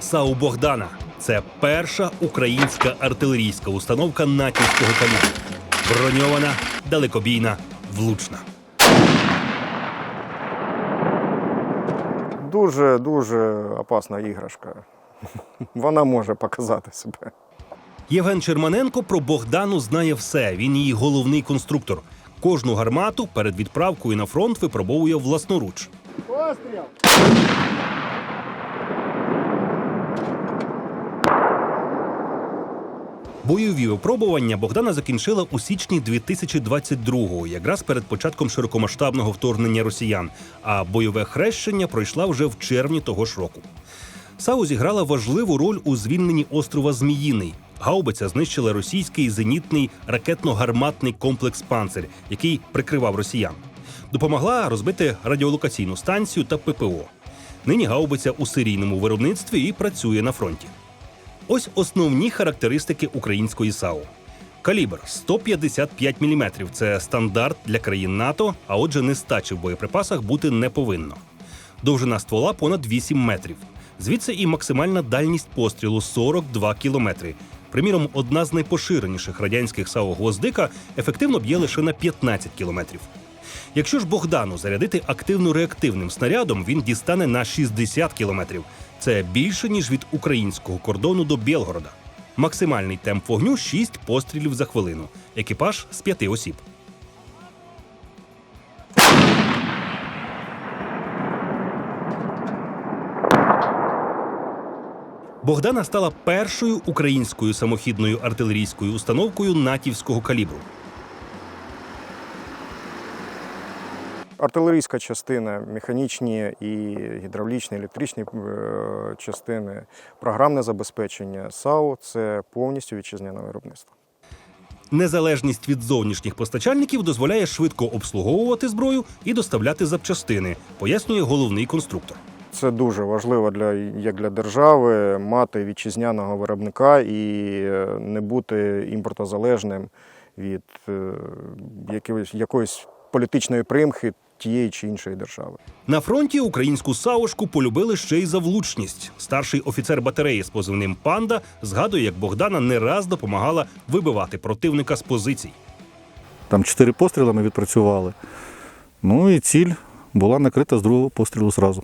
САУ Богдана це перша українська артилерійська установка натівського калібру. Броньована, далекобійна, влучна. Дуже дуже опасна іграшка. Вона може показати себе. Євген Черманенко про Богдану знає все. Він її головний конструктор. Кожну гармату перед відправкою на фронт випробовує власноруч. Бойові випробування Богдана закінчила у січні 2022-го, якраз перед початком широкомасштабного вторгнення росіян. А бойове хрещення пройшла вже в червні того ж року. САУ зіграла важливу роль у звільненні острова Зміїний. Гаубиця знищила російський зенітний ракетно-гарматний комплекс «Панцир», який прикривав росіян. Допомогла розбити радіолокаційну станцію та ППО. Нині гаубиця у серійному виробництві і працює на фронті. Ось основні характеристики української САУ. Калібр 155 мм – це стандарт для країн НАТО, а отже, нестачі в боєприпасах бути не повинно. Довжина ствола понад 8 метрів. Звідси і максимальна дальність пострілу 42 кілометри. Приміром, одна з найпоширеніших радянських САУ «Гвоздика» ефективно б'є лише на 15 кілометрів. Якщо ж Богдану зарядити активно-реактивним снарядом, він дістане на 60 кілометрів. Це більше ніж від українського кордону до Білгорода. Максимальний темп вогню 6 пострілів за хвилину. Екіпаж з п'яти осіб. Богдана стала першою українською самохідною артилерійською установкою натівського калібру. Артилерійська частина, механічні і гідравлічні, електричні е, частини, програмне забезпечення САУ це повністю вітчизняне виробництво. Незалежність від зовнішніх постачальників дозволяє швидко обслуговувати зброю і доставляти запчастини, пояснює головний конструктор. Це дуже важливо для як для держави мати вітчизняного виробника і е, не бути імпортозалежним від е, якоїсь, якоїсь політичної примхи тієї чи іншої держави. На фронті українську саушку полюбили ще й за влучність. Старший офіцер батареї з позивним Панда згадує, як Богдана не раз допомагала вибивати противника з позицій. Там чотири постріли ми відпрацювали. Ну і ціль була накрита з другого пострілу зразу.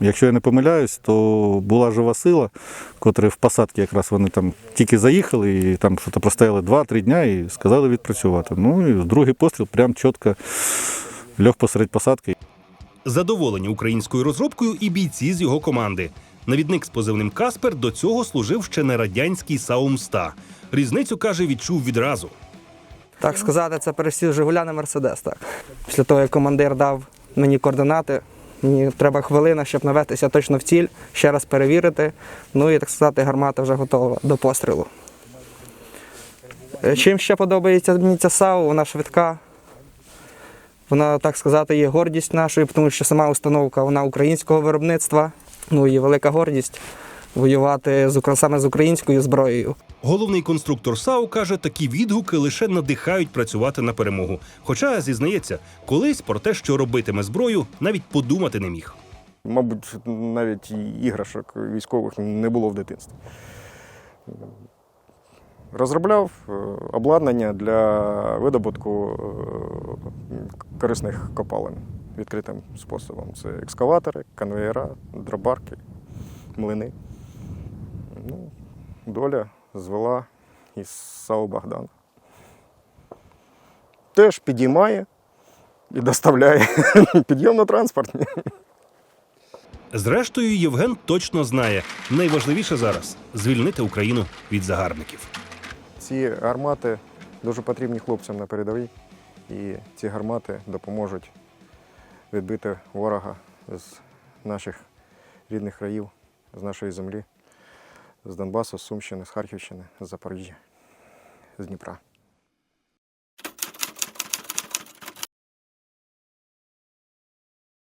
Якщо я не помиляюсь, то була жива сила, котра в посадці якраз вони там тільки заїхали і там що то простояли 2-3 дня і сказали відпрацювати. Ну і другий постріл прям чітко льох посеред посадки. Задоволені українською розробкою і бійці з його команди. Навідник з позивним Каспер до цього служив ще на радянській Саумста. Різницю каже, відчув відразу. Так сказати, це пересів Жигуля на Мерседес. Так. Після того, як командир дав мені координати, мені треба хвилина, щоб навестися точно в ціль, ще раз перевірити. Ну і так сказати, гармата вже готова до пострілу. Е, Чим ще подобається мені ця САУ, вона швидка. Вона, так сказати, є гордість нашою, тому що сама установка вона українського виробництва. Ну і велика гордість воювати з, саме з українською зброєю. Головний конструктор САУ каже, такі відгуки лише надихають працювати на перемогу. Хоча зізнається, колись про те, що робитиме зброю, навіть подумати не міг. Мабуть, навіть іграшок військових не було в дитинстві. Розробляв е, обладнання для видобутку е, корисних копалин відкритим способом. Це екскаватори, конвеєра, дробарки, млини. Доля звела із САУ Богдана. Теж підіймає і доставляє підйомно-транспортні. Зрештою, Євген точно знає, найважливіше зараз звільнити Україну від загарбників. Ці гармати дуже потрібні хлопцям на передовій, і ці гармати допоможуть відбити ворога з наших рідних країв, з нашої землі, з Донбасу, з Сумщини, з Харківщини, з Запоріжжя, з Дніпра.